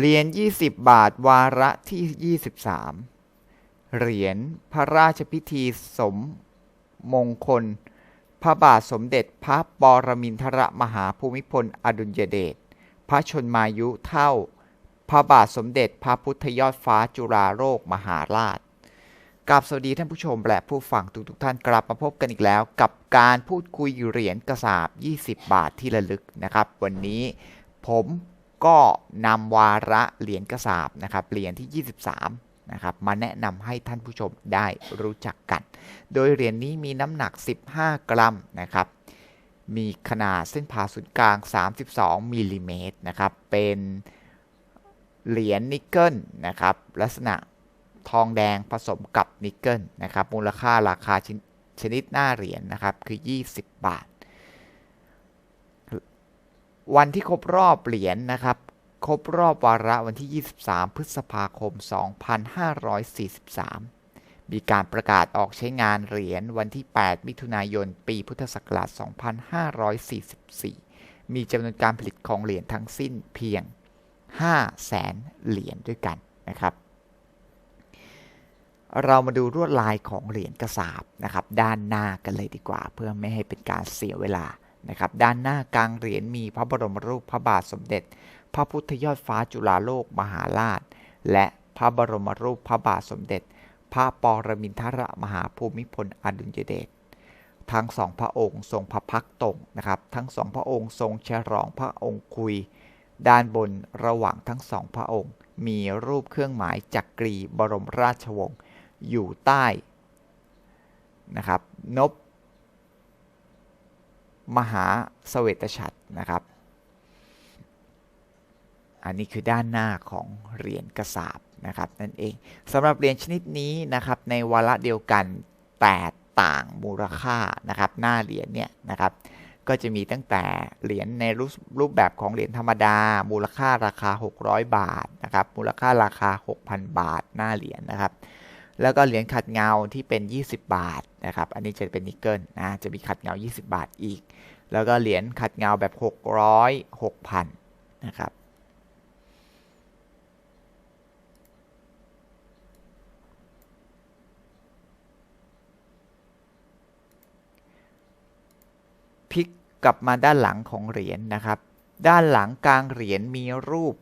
เหรียญ20 บาทวาระที่ 23 เหรียญพระราชพิธีสมมงคล พระบาทสมเด็จพระปรมินทรมหาภูมิพลอดุลยเดช พระชนมายุเท่า พระบาทสมเด็จพระพุทธยอดฟ้าจุฬาโลกมหาราชกับสวัสดีท่านผู้ชมและผู้ฟังทุกทุกท่านกลับมาพบกันอีกแล้ว กับการพูดคุยเหรียญกระสาบ 20 บาทที่ระลึกนะครับ วันนี้ผม ก็นำวาระเหรียญกระสาบนะครับเหรียญที่ 23นะครับมาแนะนำให้ท่านผู้ชมได้รู้จักกัน โดยเหรียญนี้มีน้ำหนัก 15 กรัมนะครับมีขนาดเส้นผ่าศูนย์กลาง 32มิลลิเมตรนะครับเป็นเหรียญนิกเกิลนะครับลักษณะทองแดงผสมกับนิกเกิลนะครับมูลค่าราคาชชนิดหน้าเหรียญนนะครับคือ 20 บาท วันที่ครบรอบเหรียญนนะครับ ครบรอบวาระวันที่ 23 พฤษภาคม 2543 มีการประกาศออกใช้งานเหรียญวันที่ 8 มิถุนายน ปีพุทธศักราช 2544 มีจำนวนการผลิตของเหรียญทั้งสิ้นเพียง 5 แสนเหรียญด้วยกันนะครับ เรามาดูลวดลายของเหรียญกระสาบนะครับ ด้านหน้ากันเลยดีกว่า เพื่อไม่ให้เป็นการเสียเวลา นะครับด้านหน้ากลางเหรียญมีพระบรมรูปพระบาทสมเด็จ พระพุทธยอดฟ้าจุฬาโลกมหาราช และพระบรมรูปพระบาทสมเด็จ พระปรมินทรมหาภูมิพลอดุลยเดชทั้งสองพระองค์ทรงพระพักตรงนะครับทั้งสองพระองค์ทรงฉลองพระองค์คุย ด้านบนระหว่างทั้งสองพระองค์ มีรูปเครื่องหมายจักรีบรมราชวงศ์อยู่ใต้นะครับนบ มหาสเวตฉัตรนะครับ อันนี้คือด้านหน้าของเหรียญกระสาบนะครับนั่นเองสำหรับเหรียญชนิดนี้นะครับในวาระเดียวกันแต่ต่างมูลค่านะครับหน้าเหรียญเนี่ยนะครับก็จะมีตั้งแต่เหรียญในรูปรูปแบบของเหรียญธรรมดา มูลค่าราคา 600 บาทนะครับมูลค่าราคา 6,000 บาทหน้าเหรียญนะครับ แล้วก็เหรียญขัดเงาที่เป็น 20 บาทนะครับ อันนี้จะเป็นนิกเกิลนะ จะมีขัดเงา 20 บาทอีก แล้วก็เหรียญขัดเงาแบบ 600 6,000 นะครับ พลิกกลับมาด้านหลังของเหรียญนนะครับ ด้านหลังกลางเหรียญมีรูป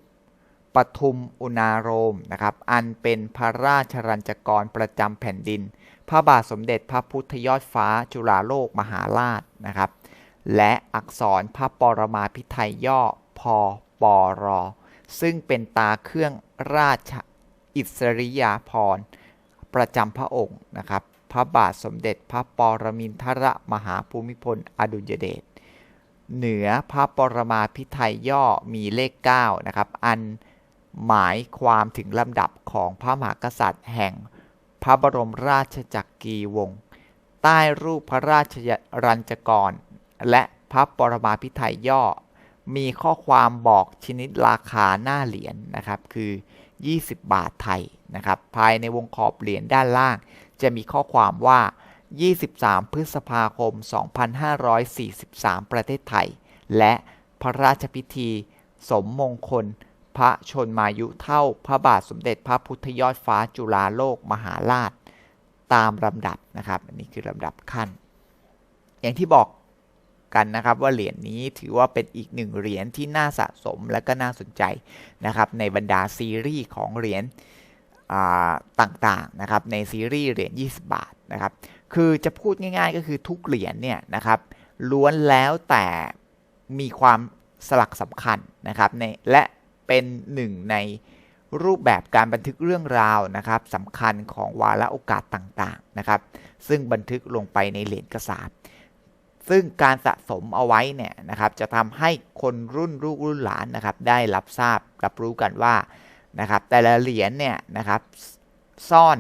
ปทุมอุณาโรมนะครับ อันเป็นพระราชรัญจกรประจำแผ่นดิน พระบาทสมเด็จพระพุทธยอดฟ้าจุฬาโลกมหาราชนะครับ และอักษรพระปรมาพิไทยย่อพอปอรอ ซึ่งเป็นตาเครื่องราชอิสริยาภรณ์ประจำพระองค์นะครับ พระบาทสมเด็จพระปรมินทรมหาภูมิพลอดุลยเดชเหนือพระปรมาพิไทยย่อมีเลข9นะครับ อัน หมายความถึงลำดับของพระมหากษัตริย์แห่งพระบรมราชจักรีวงศ์ใต้รูปพระราชรัญจกร และพระปรมาภิไธยย่อ มีข้อความบอกชนิดราคาหน้าเหรียญนนะครับ คือ 20 บาทไทยนะครับ ภายในวงขอบเหรียญด้านล่าง จะมีข้อความว่า 23 พฤษภาคม 2543 ประเทศไทย และพระราชพิธี สมมงคล พระชนมายุเท่าพระบาทสมเด็จพระพุทธยอดฟ้าจุฬาโลกมหาราช ตามลำดับนะครับ อันนี้คือลำดับขั้น อย่างที่บอกกันนะครับว่าเหรียญนนี้ถือว่าเป็นอีกหนึ่งเหรียญที่น่าสะสมและก็น่าสนใจนะครับในบรรดาซีรีส์ของเหรียญต่างๆนะครับในซีรีส์เหรียญ20 บาทนะครับคือจะพูดง่าย ๆ ก็คือทุกเหรียญเนี่ยนะครับล้วนแล้วแต่มีความสลักสำคัญนะครับในและ เป็นหนึ่งในรูปแบบการบันทึกเรื่องราวนะครับสำคัญของวาระโอกาสต่างๆนะครับ ซึ่งบันทึกลงไปในเหรียญกระสาบซึ่งการสะสมเอาไว้เนี่ยนะครับ จะทำให้คนรุ่นลูกรุ่นหลานนะครับ ได้รับทราบรับรู้กันว่านะครับ แต่ละเหรียญเนี่ยนะครับซ่อน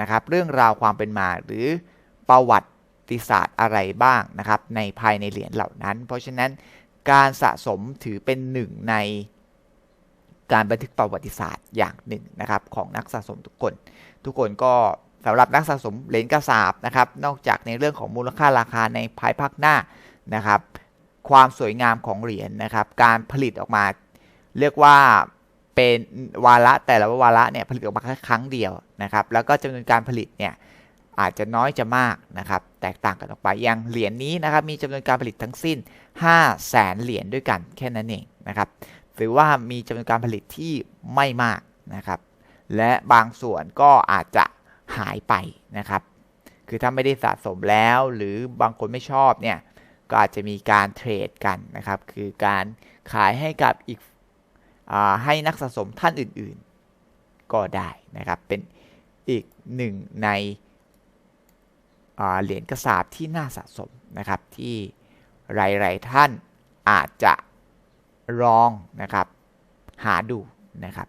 นะครับ เรื่องราวความเป็นมาหรือประวัติศาสตร์อะไรบ้างนะครับ ในภายในเหรียญเหล่านั้น เพราะฉะนั้นการสะสมถือเป็นหนึ่งใน การบันทึกประวัติศาสตร์อย่างหนึ่งนะครับของนักสะสมทุกคน ทุกคนก็สำหรับนักสะสมเหรียญกระสาบนะครับ นอกจากในเรื่องของมูลค่าราคาในภายภาคหน้านะครับ ความสวยงามของเหรียญนะครับ การผลิตออกมาเรียกว่าเป็นวาระแต่ละวาระเนี่ยผลิตออกมาแค่ครั้งเดียวนะครับ แล้วก็จำนวนการผลิตเนี่ยอาจจะน้อยจะมากนะครับ แตกต่างกันออกไปอย่างเหรียญนี้นะครับ มีจำนวนการผลิตทั้งสิ้น 5 0 0แสนเหรียญด้วยกันแค่นั้นเองนะครับ ถือว่ามีจำนวนการผลิตที่ไม่มากนะครับ และบางส่วนก็อาจจะหายไปนะครับ คือถ้าไม่ได้สะสมแล้วหรือบางคนไม่ชอบเนี่ยก็อาจจะมีการเทรดกันนะครับ คือการขายให้กับอีกอให้นักสะสมท่านอื่นๆ ก็ได้นะครับ เป็นอีกหนึ่งในเหรียญกระสาบที่น่าสะสมนะครับที่หลายๆท่านอาจจะ ลองนะครับ หาดูนะครับ